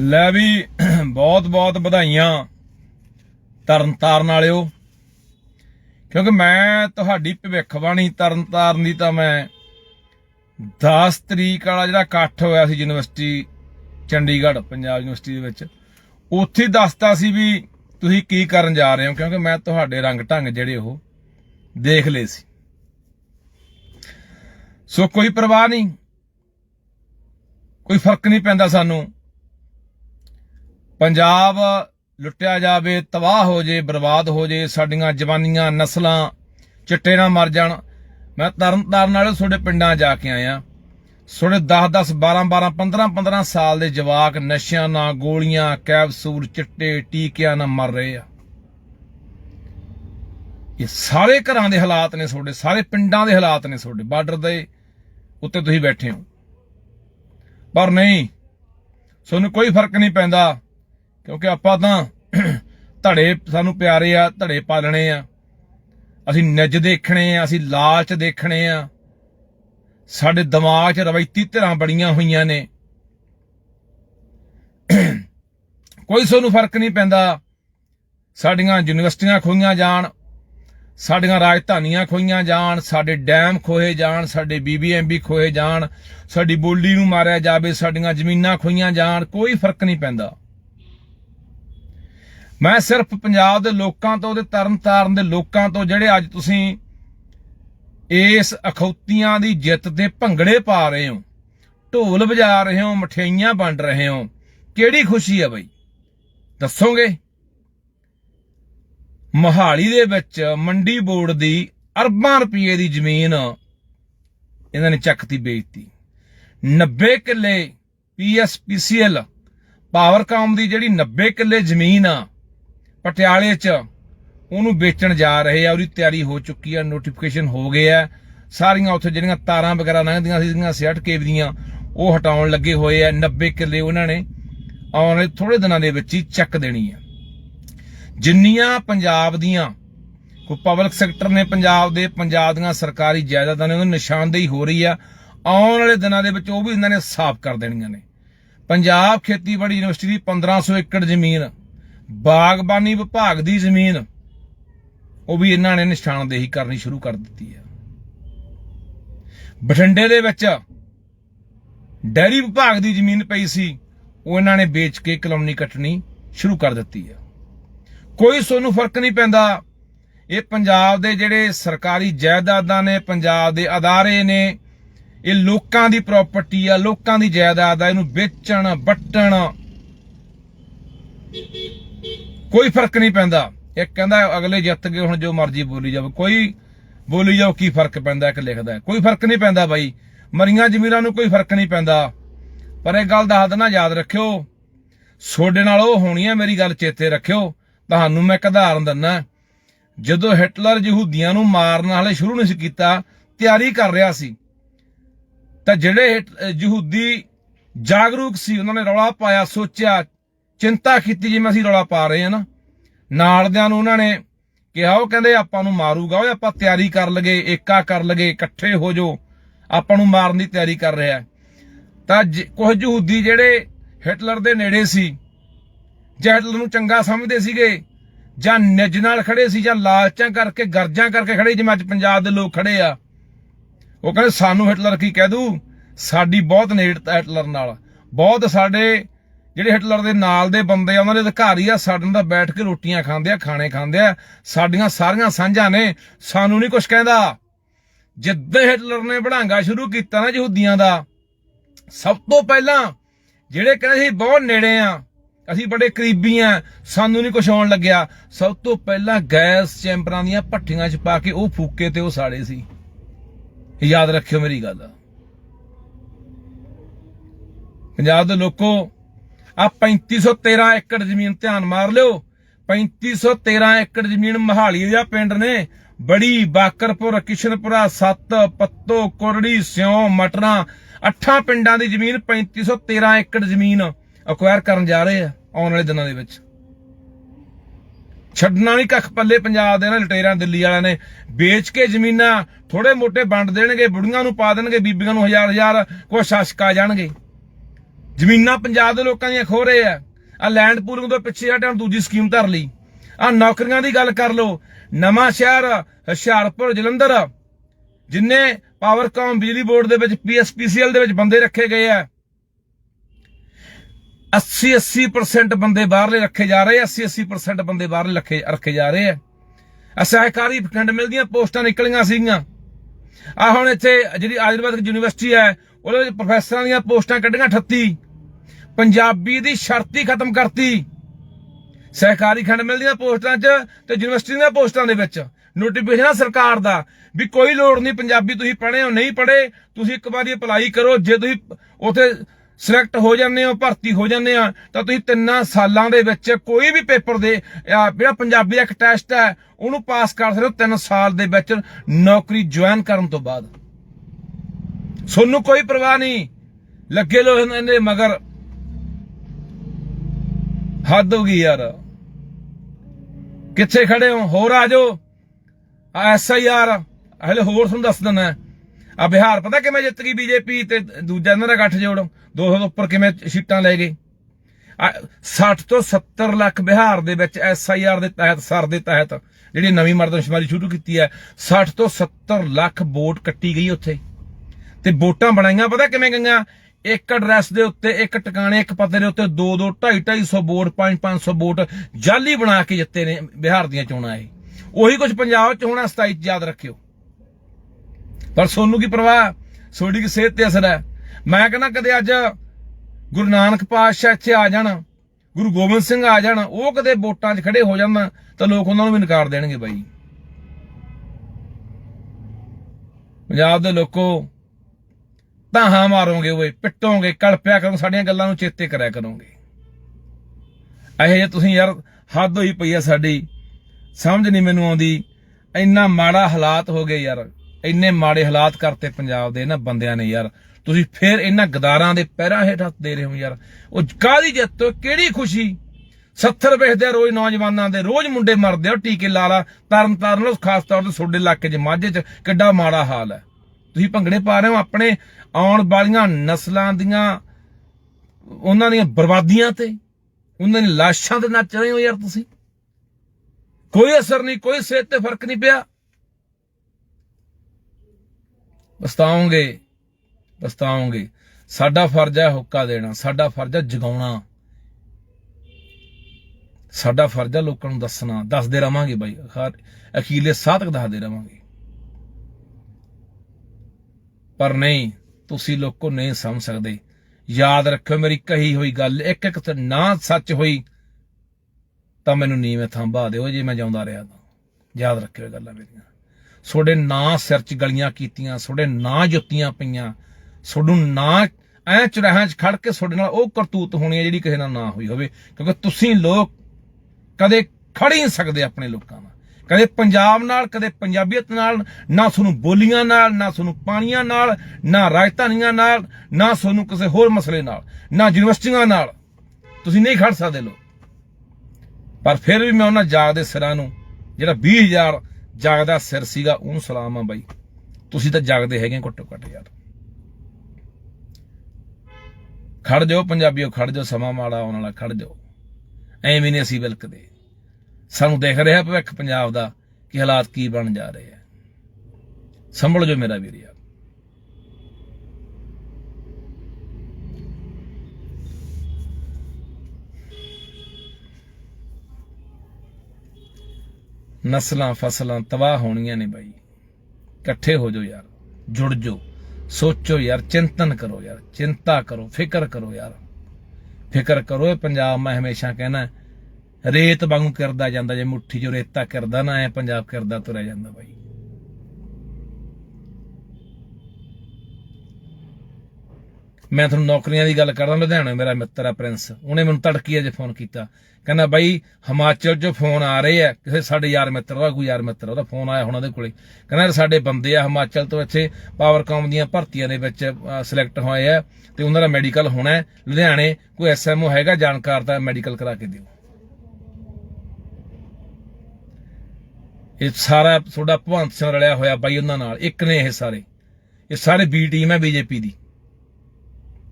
ਲੈ ਵੀ ਬਹੁਤ ਬਹੁਤ ਵਧਾਈਆਂ ਤਰਨਤਾਰਨ ਵਾਲਿਓ। ਕਿਉਂਕਿ ਮੈਂ ਤੁਹਾਡੀ ਭਵਿੱਖਬਾਣੀ ਤਰਨਤਾਰਨ ਦੀ ਤਾਂ ਮੈਂ 10 ਤਰੀਕ ਵਾਲਾ ਜਿਹੜਾ ਇਕੱਠ ਹੋਇਆ ਸੀ ਯੂਨੀਵਰਸਿਟੀ, ਚੰਡੀਗੜ੍ਹ, ਪੰਜਾਬ ਯੂਨੀਵਰਸਿਟੀ ਦੇ ਵਿੱਚ, ਉੱਥੇ ਹੀ ਦੱਸਤਾ ਸੀ ਵੀ ਤੁਸੀਂ ਕੀ ਕਰਨ ਜਾ ਰਹੇ ਹੋ, ਕਿਉਂਕਿ ਮੈਂ ਤੁਹਾਡੇ ਰੰਗ ਢੰਗ ਜਿਹੜੇ ਉਹ ਦੇਖ ਲਏ ਸੀ। ਸੋ ਕੋਈ ਪਰਵਾਹ ਨਹੀਂ, ਕੋਈ ਫ਼ਰਕ ਨਹੀਂ ਪੈਂਦਾ ਸਾਨੂੰ। ਪੰਜਾਬ ਲੁੱਟਿਆ ਜਾਵੇ, ਤਬਾਹ ਹੋ ਜੇ, ਬਰਬਾਦ ਹੋ ਜੇ, ਸਾਡੀਆਂ ਜਵਾਨੀਆਂ ਨਸਲਾਂ ਚਿੱਟੇ ਨਾ ਮਰ ਜਾਣ। ਮੈਂ ਤਰਨ ਤਾਰਨ ਵਾਲੇ ਤੁਹਾਡੇ ਪਿੰਡਾਂ ਜਾ ਕੇ ਆਇਆ। ਤੁਹਾਡੇ 10 10 12 12 15 15 ਸਾਲ ਦੇ ਜਵਾਕ ਨਸ਼ਿਆਂ ਨਾਲ ਗੋਲੀਆਂ ਕੈਪਸੂਲ ਚਿੱਟੇ ਟੀਕਿਆਂ ਨਾਲ ਮਰ ਰਹੇ ਆ। ਇਹ ਸਾਰੇ ਘਰਾਂ ਦੇ ਹਾਲਾਤ ਨੇ ਤੁਹਾਡੇ, ਸਾਰੇ ਪਿੰਡਾਂ ਦੇ ਹਾਲਾਤ ਨੇ ਤੁਹਾਡੇ, ਬਾਰਡਰ ਦੇ ਉੱਤੇ ਤੁਸੀਂ ਬੈਠੇ ਹੋ। ਪਰ ਨਹੀਂ, ਤੁਹਾਨੂੰ ਕੋਈ ਫ਼ਰਕ ਨਹੀਂ ਪੈਂਦਾ। ਕਿਉਂਕਿ ਆਪਾਂ ਤਾਂ ਧੜੇ ਸਾਨੂੰ ਪਿਆਰੇ ਆ, ਧੜੇ ਪਾਲਣੇ ਆ। ਅਸੀਂ ਨਿੱਜ ਦੇਖਣੇ ਆ, ਅਸੀਂ ਲਾਲਚ ਦੇਖਣੇ ਆ। ਸਾਡੇ ਦਿਮਾਗ 'ਚ ਰਵਾਇਤੀ ਧਿਰਾਂ ਬੜੀਆਂ ਹੋਈਆਂ ਨੇ। ਕੋਈ ਸਾਨੂੰ ਫ਼ਰਕ ਨਹੀਂ ਪੈਂਦਾ। ਸਾਡੀਆਂ ਯੂਨੀਵਰਸਿਟੀਆਂ ਖੋਈਆਂ ਜਾਣ, ਸਾਡੀਆਂ ਰਾਜਧਾਨੀਆਂ ਖੋਈਆਂ ਜਾਣ, ਸਾਡੇ ਡੈਮ ਖੋਏ ਜਾਣ, ਸਾਡੇ ਬੀਬੀਐਮਬੀ ਖੋਏ ਜਾਣ, ਸਾਡੀ ਬੋਲੀ ਨੂੰ ਮਾਰਿਆ ਜਾਵੇ, ਸਾਡੀਆਂ ਜ਼ਮੀਨਾਂ ਖੋਈਆਂ ਜਾਣ, ਕੋਈ ਫ਼ਰਕ ਨਹੀਂ ਪੈਂਦਾ। ਮੈਂ ਸਿਰਫ ਪੰਜਾਬ ਦੇ ਲੋਕਾਂ ਤੋਂ ਤੇ ਤਰਨਤਾਰਨ ਦੇ ਲੋਕਾਂ ਤੋਂ ਜਿਹੜੇ ਅੱਜ ਤੁਸੀਂ ਇਸ ਅਖੌਤੀਆਂ ਦੀ ਜਿੱਤ ਦੇ ਭੰਗੜੇ ਪਾ ਰਹੇ ਹੋ, ਢੋਲ ਵਜਾ ਰਹੇ ਹੋ, ਮਠਿਆਈਆਂ ਵੰਡ ਰਹੇ ਹੋ, ਕਿਹੜੀ ਖੁਸ਼ੀ ਹੈ ਬਈ? ਦੱਸੋਗੇ? ਮੋਹਾਲੀ ਦੇ ਵਿੱਚ ਮੰਡੀ ਬੋਰਡ ਦੀ ਅਰਬਾਂ ਰੁਪਏ ਦੀ ਜ਼ਮੀਨ ਇਹਨਾਂ ਨੇ ਚੱਕਤੀ ਵੇਚਤੀ। 90 ਕਿੱਲੇ ਪੀਐਸਪੀਸੀਐਲ, ਪਾਵਰਕਾਮ ਦੀ ਜਿਹੜੀ 90 ਕਿੱਲੇ ਜ਼ਮੀਨ ਆ ਪਟਿਆਲੇ 'ਚ ਉਹਨੂੰ ਵੇਚਣ ਜਾ ਰਹੇ ਆ, ਉਹਦੀ ਤਿਆਰੀ ਹੋ ਚੁੱਕੀ ਆ ਨੋਟੀਫਿਕੇਸ਼ਨ ਹੋ ਗਿਆ ਸਾਰੀਆਂ ਉੱਥੇ ਜਿਹੜੀਆਂ ਤਾਰਾਂ ਵਗੈਰਾ ਲੰਘਦੀਆਂ ਸੀਗੀਆਂ 60 ਕੇਵ ਦੀਆਂ, ਉਹ ਹਟਾਉਣ ਲੱਗੇ ਹੋਏ ਆ। 90 ਕਿੱਲੇ ਉਹਨਾਂ ਨੇ ਆਉਣ ਵਾਲੇ ਥੋੜੇ ਦਿਨਾਂ ਦੇ ਵਿੱਚ ਹੀ ਚੱਕ ਦੇਣੀ ਆ। ਜਿੰਨੀਆਂ ਪੰਜਾਬ ਦੀਆਂ ਕੋ ਪਬਲਿਕ ਸੈਕਟਰ ਨੇ ਪੰਜਾਬ ਦੇ, ਪੰਜਾਬ ਦੀਆਂ ਸਰਕਾਰੀ ਜਾਇਦਾਦਾਂ ਨੇ, ਉਹਨਾਂ ਨਿਸ਼ਾਨਦੇਹੀ ਹੋ ਰਹੀ ਆ। ਆਉਣ ਵਾਲੇ ਦਿਨਾਂ ਦੇ ਵਿੱਚ ਉਹ ਵੀ ਇਹਨਾਂ ਨੇ ਸਾਫ਼ ਕਰ ਦੇਣੀਆਂ ਨੇ। ਪੰਜਾਬ ਖੇਤੀਬਾੜੀ ਯੂਨੀਵਰਸਿਟੀ ਦੀ 1500 ਏਕੜ ਜ਼ਮੀਨ ਬਾਗਬਾਨੀ ਵਿਭਾਗ ਦੀ ਜ਼ਮੀਨ, ਉਹ ਵੀ ਇਹਨਾਂ ਨੇ ਨਿਸ਼ਾਨਦੇਹੀ ਕਰਨੀ ਸ਼ੁਰੂ ਕਰ ਦਿੱਤੀ ਹੈ। ਬਠਿੰਡੇ ਦੇ ਵਿੱਚ ਡੈਰੀ ਵਿਭਾਗ ਦੀ ਜ਼ਮੀਨ ਪਈ ਸੀ, ਉਹ ਇਹਨਾਂ ਨੇ ਵੇਚ ਕੇ ਕਲੋਨੀ ਕੱਟਣੀ ਸ਼ੁਰੂ ਕਰ ਦਿੱਤੀ ਹੈ। ਕੋਈ ਸੋਨੂੰ ਫ਼ਰਕ ਨਹੀਂ ਪੈਂਦਾ। ਇਹ ਪੰਜਾਬ ਦੇ ਜਿਹੜੇ ਸਰਕਾਰੀ ਜਾਇਦਾਦਾਂ ਨੇ, ਪੰਜਾਬ ਦੇ ਅਦਾਰੇ ਨੇ, ਇਹ ਲੋਕਾਂ ਦੀ ਪ੍ਰਾਪਰਟੀ ਆ, ਲੋਕਾਂ ਦੀ ਜਾਇਦਾਦ ਆ, ਇਹਨੂੰ ਵੇਚਣ, ਵੱਟਣ ਕੋਈ ਫ਼ਰਕ ਨਹੀਂ ਪੈਂਦਾ। ਇਹ ਕਹਿੰਦਾ ਅਗਲੇ ਜਿੱਤ ਗਏ, ਹੁਣ ਜੋ ਮਰਜ਼ੀ ਬੋਲੀ ਜਾਵੇ। ਕੋਈ ਬੋਲੀ ਜਾਓ, ਕੀ ਫ਼ਰਕ ਪੈਂਦਾ, ਇੱਕ ਲਿਖਦਾ ਕੋਈ ਫ਼ਰਕ ਨਹੀਂ ਪੈਂਦਾ ਬਾਈ। ਮਰੀਆਂ ਜ਼ਮੀਰਾਂ ਨੂੰ ਕੋਈ ਫ਼ਰਕ ਨਹੀਂ ਪੈਂਦਾ। ਪਰ ਇਹ ਗੱਲ ਦੱਸ ਦੇਣਾ ਯਾਦ ਰੱਖਿਓ। ਛੋਡੇ ਨਾਲ ਉਹ ਹੋਣੀ ਹੈ, ਮੇਰੀ ਗੱਲ ਚੇਤੇ ਰੱਖਿਓ। ਤੁਹਾਨੂੰ ਮੈਂ ਇੱਕ ਉਦਾਹਰਨ ਦਿੰਨਾ ਜਦੋਂ ਹਿਟਲਰ ਯਹੂਦੀਆਂ ਨੂੰ ਮਾਰਨ ਵਾਲੇ ਸ਼ੁਰੂ ਨਹੀਂ ਸੀ ਕੀਤਾ, ਤਿਆਰੀ ਕਰ ਰਿਹਾ ਸੀ। ਤਾਂ ਜਿਹੜੇ ਹਿਟ- ਯਹੂਦੀ ਜਾਗਰੂਕ ਸੀ, ਉਹਨਾਂ ਨੇ ਰੌਲਾ ਪਾਇਆ, ਸੋਚਿਆ ਚਿੰਤਾ ਕੀਤੀ ਜਿਵੇਂ ਅਸੀਂ ਰੌਲਾ ਪਾ ਰਹੇ ਹਾਂ ਨਾ। ਨਾਲਦਿਆਂ ਨੂੰ ਉਹਨਾਂ ਨੇ ਕਿਹਾ, ਉਹ ਕਹਿੰਦੇ, ਆਪਾਂ ਨੂੰ ਮਾਰੂਗਾ। ਉਹ ਆਪਾਂ ਤਿਆਰੀ ਕਰ ਲਗੇ, ਏਕਾ ਕਰ ਲਗੇ, ਇਕੱਠੇ ਹੋ ਜੋ ਆਪਾਂ ਨੂੰ ਮਾਰਨ ਦੀ ਤਿਆਰੀ ਕਰ ਰਿਹਾ ਤਾਂ ਜ- ਕੁਝ ਯਹੂਦੀ ਜਿਹੜੇ ਹਿਟਲਰ ਦੇ ਨੇੜੇ ਸੀ, ਜਾਂ ਹਿਟਲਰ ਨੂੰ ਚੰਗਾ ਸਮਝਦੇ ਸੀਗੇ, ਜਾਂ ਨਿੱਜ ਨਾਲ ਖੜੇ ਸੀ, ਜਾਂ ਲਾਲਚਾਂ ਕਰਕੇ, ਗਰਜਾਂ ਕਰਕੇ ਖੜੇ, ਜਿਵੇਂ ਅੱਜ ਪੰਜਾਬ ਦੇ ਲੋਕ ਖੜੇ ਆ। ਉਹ ਕਹਿੰਦੇ, ਸਾਨੂੰ ਹਿਟਲਰ ਕੀ ਕਹਿ ਦੂ? ਸਾਡੀ ਬਹੁਤ ਨੇੜਤਾ ਹਿਟਲਰ ਨਾਲ। ਬਹੁਤ ਸਾਡੇ ਜਿਹੜੇ ਹਿਟਲਰ ਦੇ ਨਾਲ ਦੇ ਬੰਦੇ ਆ, ਉਹਨਾਂ ਦੇ ਅਧਿਕਾਰੀ ਆ, ਸਾਡੇ ਨਾਲ ਬੈਠ ਕੇ ਰੋਟੀਆਂ ਖਾਂਦੇ ਆ, ਖਾਣੇ ਖਾਂਦੇ ਆ। ਸਾਡੀਆਂ ਸਾਰੀਆਂ ਸਾਂਝਾਂ ਨੇ, ਸਾਨੂੰ ਨਹੀਂ ਕੁਝ ਕਹਿੰਦਾ। ਜਿੱਦਾਂ ਹਿਟਲਰ ਨੇ ਬੜਾਂਗਾ ਸ਼ੁਰੂ ਕੀਤਾ ਨਾ ਯਹੂਦੀਆਂ ਦਾ, ਸਭ ਤੋਂ ਪਹਿਲਾਂ ਜਿਹੜੇ ਕਹਿੰਦੇ ਸੀ, ਬਹੁਤ ਨੇੜੇ ਆ, ਅਸੀਂ ਬੜੇ ਕਰੀਬੀ ਆ, ਸਾਨੂੰ ਨਹੀਂ ਕੁਝ ਆਉਣ ਲੱਗਿਆ। ਸਭ ਤੋਂ ਪਹਿਲਾਂ ਗੈਸ ਚੈਂਬਰਾਂ ਦੀਆਂ ਭੱਠੀਆਂ 'ਚ ਪਾ ਕੇ ਉਹ ਫੂਕੇ ਤੇ ਉਹ ਸਾੜੇ ਸੀ। ਯਾਦ ਰੱਖਿਓ ਮੇਰੀ ਗੱਲ। ਪੰਜਾਬ ਦੇ ਲੋਕੋ ਆ 3513 ਏਕੜ ਜ਼ਮੀਨ ਧਿਆਨ ਮਾਰ ਲਿਓ। 3513 ਏਕੜ ਜ਼ਮੀਨ ਮਹਾਲੀ ਦਾ ਪਿੰਡ ਨੇ। ਬੜੀ ਬਾਕਰਪੁਰ, ਕਿਸ਼ਨਪੁਰਾ, ਸੱਤ, ਪੱਤੋ, ਕੁਰੜੀ ਸਿਉ ਮਟਰਾ, ਅੱਠਾਂ ਪਿੰਡਾਂ ਦੀ ਜ਼ਮੀਨ 3513 ਏਕੜ ਜ਼ਮੀਨ ਅਕਵਾਇਰ ਕਰਨ ਜਾ ਰਹੇ ਆ ਆਉਣ ਵਾਲੇ ਦਿਨਾਂ ਦੇ ਵਿੱਚ। ਛੱਡਣਾ ਨਹੀਂ ਕੱਖ ਪੱਲੇ ਪੰਜਾਬ ਦੇ ਨਾ ਲਟੇਰਾਂ ਦਿੱਲੀ ਵਾਲਿਆਂ ਨੇ। ਵੇਚ ਕੇ ਜ਼ਮੀਨਾਂ ਥੋੜੇ ਮੋਟੇ ਵੰਡ ਦੇਣਗੇ, ਬੁੜੀਆਂ ਨੂੰ ਪਾ ਦੇਣਗੇ, ਬੀਬੀਆਂ ਨੂੰ ਹਜ਼ਾਰ ਹਜ਼ਾਰ ਕੁਛ ਸ਼ਾਸਕ ਆ ਜਾਣਗੇ। ਜ਼ਮੀਨਾਂ ਪੰਜਾਬ ਦੇ ਲੋਕਾਂ ਦੀਆਂ ਖੋ ਰਹੇ ਆ। ਆ ਲੈਂਡ ਪੂਲਿੰਗ ਤੋਂ ਪਿੱਛੇ ਹਟੇ ਹੁਣ ਦੂਜੀ ਸਕੀਮ ਧਰ ਲਈ। ਆ ਨੌਕਰੀਆਂ ਦੀ ਗੱਲ ਕਰ ਲਓ। ਨਵਾਂ ਸ਼ਹਿਰ, ਹੁਸ਼ਿਆਰਪੁਰ, ਜਲੰਧਰ, ਜਿੰਨੇ ਪਾਵਰਕਾਮ ਬਿਜਲੀ ਬੋਰਡ ਦੇ ਵਿੱਚ ਪੀਐਸਪੀਸੀਐਲ ਦੇ ਵਿੱਚ ਬੰਦੇ ਰੱਖੇ ਗਏ ਆ। 80 80% ਬੰਦੇ ਬਾਹਰਲੇ ਰੱਖੇ ਜਾ ਰਹੇ ਆ। 80 80% ਬੰਦੇ ਬਾਹਰਲੇ ਰੱਖੇ ਰੱਖੇ ਜਾ ਰਹੇ ਆ। ਆ ਸਹਿਕਾਰੀ ਖੰਡ ਮਿਲਦੀਆਂ, ਪੋਸਟਾਂ ਨਿਕਲੀਆਂ ਸੀਗੀਆਂ। ਆ ਹੁਣ ਇੱਥੇ ਜਿਹੜੀ ਆਯੁਰਵੈਦਿਕ ਯੂਨੀਵਰਸਿਟੀ ਹੈ, ਉਹਦੇ ਵਿੱਚ ਪ੍ਰੋਫੈਸਰਾਂ ਦੀਆਂ ਪੋਸਟਾਂ ਕੱਢੀਆਂ 38 ਪੰਜਾਬੀ ਦੀ ਸ਼ਰਤੀ ਖਤਮ ਕਰਤੀ। ਸਹਿਕਾਰੀ ਖੰਡ ਮਿਲ ਦੀਆਂ ਪੋਸਟਾਂ 'ਚ ਤੇ ਯੂਨੀਵਰਸਿਟੀ ਦੀਆਂ ਪੋਸਟਾਂ ਦੇ ਵਿੱਚ ਨੋਟੀਫਿਕੇਸ਼ਨ ਆ ਸਰਕਾਰ ਦਾ ਵੀ ਕੋਈ ਲੋੜ ਨਹੀਂ ਪੰਜਾਬੀ ਤੁਸੀਂ ਪੜ੍ਹੇ ਹੋ, ਨਹੀਂ ਪੜ੍ਹੇ, ਤੁਸੀਂ ਇੱਕ ਵਾਰੀ ਅਪਲਾਈ ਕਰੋ। ਜੇ ਤੁਸੀਂ ਉਥੇ ਸਿਲੈਕਟ ਹੋ ਜਾਂਦੇ ਹੋ, ਭਰਤੀ ਹੋ ਜਾਂਦੇ ਆ ਤਾਂ ਤੁਸੀਂ ਤਿੰਨਾਂ ਸਾਲਾਂ ਦੇ ਵਿੱਚ ਕੋਈ ਵੀ ਪੇਪਰ ਦੇ ਜਿਹੜਾ ਪੰਜਾਬੀ ਦਾ ਇੱਕ ਟੈਸਟ ਹੈ, ਉਹਨੂੰ ਪਾਸ ਕਰ ਸਕਦੇ ਹੋ ਤਿੰਨ ਸਾਲ ਦੇ ਵਿੱਚ ਨੌਕਰੀ ਜੁਆਇਨ ਕਰਨ ਤੋਂ ਬਾਅਦ। ਸੋਨੂੰ ਕੋਈ ਪਰਵਾਹ ਨਹੀਂ। ਲੱਗੇ ਲੋ ਇਹਦੇ ਮਗਰ ਹੱਦ ਹੋ ਗਈ ਯਾਰ। ਕਿੱਥੇ ਖੜੇ ਹੋ? ਹੋਰ ਆ ਜਾਓ। ਆ ਐਸਆਈਆਰ ਹਲੇ ਹੋਰ ਤੁਹਾਨੂੰ ਦੱਸ ਦਿੰਦਾ। ਆ ਬਿਹਾਰ, ਪਤਾ ਕਿਵੇਂ ਜਿੱਤ ਗਈ ਬੀਜੇਪੀ ਤੇ ਦੂਜਾ ਇਹਨਾਂ ਦਾ ਗੱਠ ਜੋੜ? 200 ਤੋਂ ਉੱਪਰ ਕਿਵੇਂ ਸੀਟਾਂ ਲੈ ਗਏ? ਆ 60 ਤੋਂ 70 ਲੱਖ ਬਿਹਾਰ ਦੇ ਵਿੱਚ ਐਸਆਈਆਰ ਦੇ ਤਹਿਤ, ਸਰ ਦੇ ਤਹਿਤ ਜਿਹੜੀ ਨਵੀਂ ਮਰਦਮਸ਼ੁਮਾਰੀ ਸ਼ੁਰੂ ਕੀਤੀ ਹੈ 60 ਤੋਂ 70 ਲੱਖ ਵੋਟ ਕੱਟੀ ਗਈ ਉੱਥੇ। ਤੇ ਵੋਟਾਂ ਬਣਾਈਆਂ, ਪਤਾ ਕਿਵੇਂ ਗਈਆਂ? ਇੱਕ ਐਡਰੈਸ ਦੇ ਉੱਤੇ, ਇੱਕ ਟਿਕਾਣੇ, ਇੱਕ ਪਤੇ ਦੇ ਉੱਤੇ 2 2 2.5 250 ਵੋਟ 5 500 ਵੋਟ ਜਾਲੀ ਬਣਾ ਕੇ ਜਿੱਤੇ ਨੇ ਬਿਹਾਰ ਦੀਆਂ ਚੋਣਾਂ ਇਹ। ਉਹੀ ਕੁਝ ਪੰਜਾਬ ਚ ਹੋਣਾ 27 ਚ ਯਾਦ ਰੱਖਿਓ। ਪਰ ਸੋਨੂੰ ਕੀ ਪਰਵਾਹ? ਸੋਡੀ ਕੀ ਸਿਹਤ ਤੇ ਅਸਰ ਹੈ? ਮੈਂ ਕਹਿੰਦਾ ਕਦੇ ਅੱਜ ਗੁਰੂ ਨਾਨਕ ਪਾਤਸ਼ਾਹ ਇੱਥੇ ਆ ਜਾਣ, ਗੁਰੂ ਗੋਬਿੰਦ ਸਿੰਘ ਆ ਜਾਣ, ਉਹ ਕਦੇ ਵੋਟਾਂ 'ਚ ਖੜੇ ਹੋ ਜਾਣ ਤਾਂ ਲੋਕ ਉਹਨਾਂ ਨੂੰ ਵੀ ਨਕਾਰ ਦੇਣਗੇ ਬਾਈ। ਪੰਜਾਬ ਦੇ ਲੋਕੋ ਧਾਹਾਂ ਮਾਰੋਗੇ ਓਏ, ਪਿੱਟੋਗੇ, ਕਲਪਿਆ ਕਰੋ ਸਾਡੀਆਂ ਗੱਲਾਂ ਨੂੰ ਚੇਤੇ ਕਰਿਆ ਕਰੋਗੇ। ਇਹ ਜੇ ਤੁਸੀਂ ਯਾਰ ਹੱਦ ਹੋਈ ਪਈ ਆ ਸਾਡੀ, ਸਮਝ ਨਹੀਂ ਮੈਨੂੰ ਆਉਂਦੀ। ਇੰਨਾ ਮਾੜਾ ਹਾਲਾਤ ਹੋ ਗਏ ਯਾਰ, ਇੰਨੇ ਮਾੜੇ ਹਾਲਾਤ ਕਰਤੇ ਪੰਜਾਬ ਦੇ ਇਹਨਾਂ ਬੰਦਿਆਂ ਨੇ ਯਾਰ। ਤੁਸੀਂ ਫੇਰ ਇਹਨਾਂ ਗਦਾਰਾਂ ਦੇ ਪੈਰਾਂ ਹੇਠ ਹੱਥ ਦੇ ਰਹੇ ਹੋ ਯਾਰ। ਉਹ ਕਾਹਦੀ ਜਿੱਤ ਕਿਹੜੀ ਖੁਸ਼ੀ? 70 ਵੇਚਦੇ ਆ ਰੋਜ਼ ਨੌਜਵਾਨਾਂ ਦੇ, ਰੋਜ਼ ਮੁੰਡੇ ਮਰਦੇ ਆ ਟੀਕੇ ਲਾ ਲਾ, ਤਰਨ ਤਾਰਨ ਲੋ ਖਾਸ ਤੌਰ ਤੇ ਤੁਹਾਡੇ ਇਲਾਕੇ 'ਚ, ਮਾਝੇ 'ਚ, ਕਿੱਡਾ ਮਾੜਾ ਹਾਲ ਹੈ। ਤੁਸੀਂ ਭੰਗੜੇ ਪਾ ਰਹੇ ਹੋ ਆਪਣੇ ਆਉਣ ਵਾਲੀਆਂ ਨਸਲਾਂ ਦੀਆਂ, ਉਹਨਾਂ ਦੀਆਂ ਬਰਬਾਦੀਆਂ ਤੇ, ਉਹਨਾਂ ਦੀਆਂ ਲਾਸ਼ਾਂ ਤੇ ਨੱਚ ਰਹੇ ਹੋ ਯਾਰ ਤੁਸੀਂ। ਕੋਈ ਅਸਰ ਨਹੀਂ, ਕੋਈ ਸਿਹਤ ਤੇ ਫ਼ਰਕ ਨਹੀਂ ਪਿਆ। ਪਛਤਾਓਗੇ ਪਛਤਾਓਗੇ। ਸਾਡਾ ਫਰਜ਼ ਹੈ ਹੁੱਕਾ ਦੇਣਾ, ਸਾਡਾ ਫਰਜ਼ ਹੈ ਜਗਾਉਣਾ। ਸਾਡਾ ਫਰਜ਼ ਹੈ ਲੋਕਾਂ ਨੂੰ ਦੱਸਣਾ। ਦੱਸਦੇ ਰਵਾਂਗੇ ਬਾਈ ਅਖੀਲੇ ਸਾਧਕ ਦੱਸਦੇ ਰਵਾਂਗੇ। ਪਰ ਨਹੀਂ, ਤੁਸੀਂ ਲੋਕੋ ਨਹੀਂ ਸਮਝ ਸਕਦੇ। ਯਾਦ ਰੱਖਿਓ ਮੇਰੀ ਕਹੀ ਹੋਈ ਗੱਲ, ਇੱਕ ਇੱਕ ਨਾ ਸੱਚ ਹੋਈ, ਤਾਂ ਮੈਨੂੰ ਨੀਵੇਂ ਥਾਂਬਾ ਦਿਓ ਜੇ ਮੈਂ ਜਾਉਂਦਾ ਰਿਹਾ ਤਾਂ। ਯਾਦ ਰੱਖਿਓ ਇਹ ਗੱਲਾਂ ਮੇਰੀਆਂ। ਤੁਹਾਡੇ ਨਾਂ ਸਿਰ 'ਚ ਗਲੀਆਂ ਕੀਤੀਆਂ ਤੁਹਾਡੇ ਨਾਂ ਜੁੱਤੀਆਂ ਪਈਆਂ ਤੁਹਾਨੂੰ ਨਾਂ ਐ ਚੁਰਾਹਾਂ 'ਚ ਖੜ ਕੇ ਤੁਹਾਡੇ ਨਾਲ ਉਹ ਕਰਤੂਤ ਹੋਣੀ ਹੈ ਜਿਹੜੀ ਕਿਸੇ ਨਾਲ ਨਾ ਹੋਈ ਹੋਵੇ, ਕਿਉਂਕਿ ਤੁਸੀਂ ਲੋਕ ਕਦੇ ਖੜ ਹੀ ਨਹੀਂ ਸਕਦੇ ਆਪਣੇ ਲੋਕਾਂ ਨਾਲ। ਕਦੇ ਪੰਜਾਬ ਨਾਲ, ਕਦੇ ਪੰਜਾਬੀਅਤ ਨਾਲ, ਨਾ ਤੁਹਾਨੂੰ ਬੋਲੀਆਂ ਨਾਲ, ਨਾ ਤੁਹਾਨੂੰ ਪਾਣੀਆਂ ਨਾਲ, ਨਾ ਰਾਜਧਾਨੀਆਂ ਨਾਲ, ਨਾ ਤੁਹਾਨੂੰ ਕਿਸੇ ਹੋਰ ਮਸਲੇ ਨਾਲ, ਨਾ ਯੂਨੀਵਰਸਿਟੀਆਂ ਨਾਲ। ਤੁਸੀਂ ਨਹੀਂ ਖੜ ਸਕਦੇ ਲੋਕ। ਪਰ ਫਿਰ ਵੀ ਮੈਂ ਉਹਨਾਂ ਜਾਗਦੇ ਸਿਰਾਂ ਨੂੰ, ਜਿਹੜਾ 20000 ਜਾਗਦਾ ਸਿਰ ਸੀਗਾ, ਉਹਨੂੰ ਸਲਾਮ ਆ ਬਾਈ। ਤੁਸੀਂ ਤਾਂ ਜਾਗਦੇ ਹੈਗੇ ਘੱਟੋ ਘੱਟ ਯਾਰ। ਖੜ ਜਾਓ ਪੰਜਾਬੀਓ, ਖੜ ਜਾਓ, ਸਮਾਂ ਮਾੜਾ ਆਉਣ ਵਾਲਾ, ਖੜ ਜਾਓ। ਐਵੇਂ ਨਹੀਂ ਅਸੀਂ ਬਿਲਕਦੇ ਸਾਨੂੰ ਦੇਖ ਰਿਹਾ ਭਵਿੱਖ ਪੰਜਾਬ ਦਾ ਕਿ ਹਾਲਾਤ ਕੀ ਬਣ ਜਾ ਰਹੇ ਆ। ਸੰਭਲ ਜੋ ਮੇਰਾ ਵੀਰ ਯਾਰ। ਨਸਲਾਂ ਫਸਲਾਂ ਤਬਾਹ ਹੋਣੀਆਂ ਨੇ ਬਾਈ। ਇਕੱਠੇ ਹੋ ਜਾਓ ਯਾਰ, ਜੁੜ ਜਾਓ। ਸੋਚੋ ਯਾਰ, ਚਿੰਤਨ ਕਰੋ ਯਾਰ, ਚਿੰਤਾ ਕਰੋ, ਫਿਕਰ ਕਰੋ ਯਾਰ। ਫਿਕਰ ਕਰੋ ਇਹ ਪੰਜਾਬ ਮੈਂ ਹਮੇਸ਼ਾ ਕਹਿਣਾ ਰੇਤ ਵਾਂਗੂ ਕਰਦਾ ਜਾਂਦਾ, ਜੇ ਮੁੱਠੀ ਜੋ ਰੇਤਾ ਕਰਦਾ ਨਾ, ਐ ਪੰਜਾਬ ਕਰਦਾ ਤੁਰਿਆ ਜਾਂਦਾ ਬਾਈ। ਮੈਂ ਤੁਹਾਨੂੰ ਨੌਕਰੀਆਂ ਦੀ ਗੱਲ ਕਰਦਾ, ਲੁਧਿਆਣੇ ਮੇਰਾ ਮਿੱਤਰ ਆ ਪ੍ਰਿੰਸ। ਉਹਨੇ ਮੈਨੂੰ ਤੜਕੀ ਅਜੇ ਫੋਨ ਕੀਤਾ। ਕਹਿੰਦਾ, ਬਾਈ, ਹਿਮਾਚਲ ਚੋਂ ਫੋਨ ਆ ਰਹੇ ਆ, ਕਿਸੇ ਸਾਡੇ ਯਾਰ ਮਿੱਤਰ ਦਾ, ਕੋਈ ਯਾਰ ਮਿੱਤਰ ਉਹਦਾ ਫੋਨ ਆਇਆ ਹੁਣ ਉਹਦੇ ਕੋਲੇ। ਕਹਿੰਦਾ, ਸਾਡੇ ਬੰਦੇ ਆ ਹਿਮਾਚਲ ਤੋਂ ਇੱਥੇ ਪਾਵਰਕਾਮ ਦੀਆਂ ਭਰਤੀਆਂ ਦੇ ਵਿੱਚ ਸਿਲੈਕਟ ਹੋਏ ਆ, ਤੇ ਉਹਨਾਂ ਦਾ ਮੈਡੀਕਲ ਹੋਣਾ ਲੁਧਿਆਣੇ, ਕੋਈ ਐਸਐਮਓ ਹੈਗਾ, ਜਾਣਕਾਰ ਤਾਂ ਮੈਡੀਕਲ ਕਰਾ ਕੇ ਦਿਓ। ਇਹ ਸਾਰਾ ਤੁਹਾਡਾ ਭਵੰਤ ਸਿੰਘ ਰਲਿਆ ਹੋਇਆ ਬਾਈ ਉਹਨਾਂ ਨਾਲ, ਇੱਕ ਨੇ ਇਹ ਸਾਰੇ। ਇਹ ਸਾਰੇ ਬੀ ਟੀਮ ਹੈ ਬੀਜੇਪੀ ਦੀ।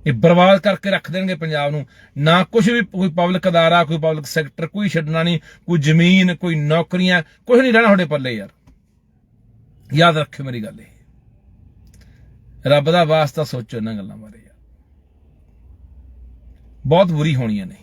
ਇਹ ਬਰਬਾਦ ਕਰਕੇ ਰੱਖ ਦੇਣਗੇ ਪੰਜਾਬ ਨੂੰ। ਨਾ ਕੁਝ ਵੀ ਕੋਈ ਪਬਲਿਕ ਅਦਾਰਾ, ਕੋਈ ਪਬਲਿਕ ਸੈਕਟਰ ਕੋਈ ਛੱਡਣਾ ਨਹੀਂ, ਕੋਈ ਜ਼ਮੀਨ, ਕੋਈ ਨੌਕਰੀਆਂ ਕੁਝ ਨਹੀਂ ਰਹਿਣਾ ਤੁਹਾਡੇ ਪੱਲੇ ਯਾਰ। ਯਾਦ ਰੱਖਿਓ ਮੇਰੀ ਗੱਲ ਇਹ। ਰੱਬ ਦਾ ਵਾਸਤਾ ਸੋਚੋ ਇਹਨਾਂ ਗੱਲਾਂ ਬਾਰੇ ਯਾਰ। ਬਹੁਤ ਬੁਰੀ ਹੋਣੀਆਂ ਨੇ।